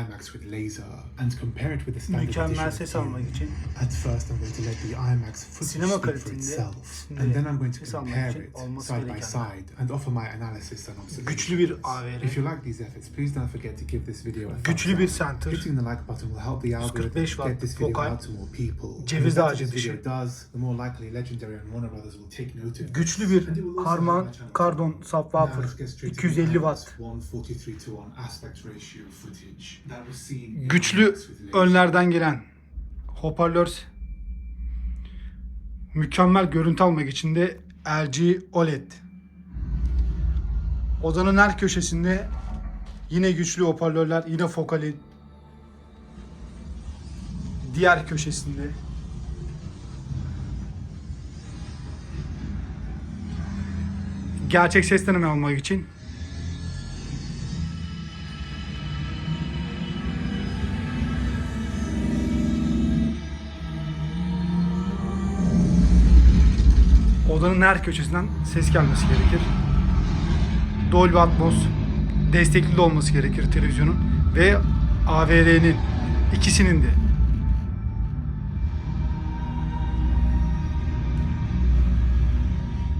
IMAX with laser and compare it with the standard Mükemmel ses almak için At first, I'm going to let the IMAX footage speak for itself, and then I'm going to compare it side by side and offer my analysis and observations. güçlü bir AVR, If you like these efforts, please don't forget to give this video a thumbs güçlü bir center, Hitting the like button will help the algorithm 145 get this video out to more people. Ceviz ağacı dışı. does, the more likely Legendary and Warner Brothers will take it. güçlü bir channel. Kardon subwoofer let's get straight to the 250 IMAX watt 143 to 1 aspect ratio footage güçlü önlerden gelen hoparlör mükemmel görüntü almak için de LG OLED. Odanın her köşesinde yine güçlü hoparlörler, yine fokalin. Diğer köşesinde gerçek ses deneme almak için odanın her köşesinden ses gelmesi gerekir. Dolby Atmos destekli de olması gerekir televizyonun ve AVR'nin ikisinin de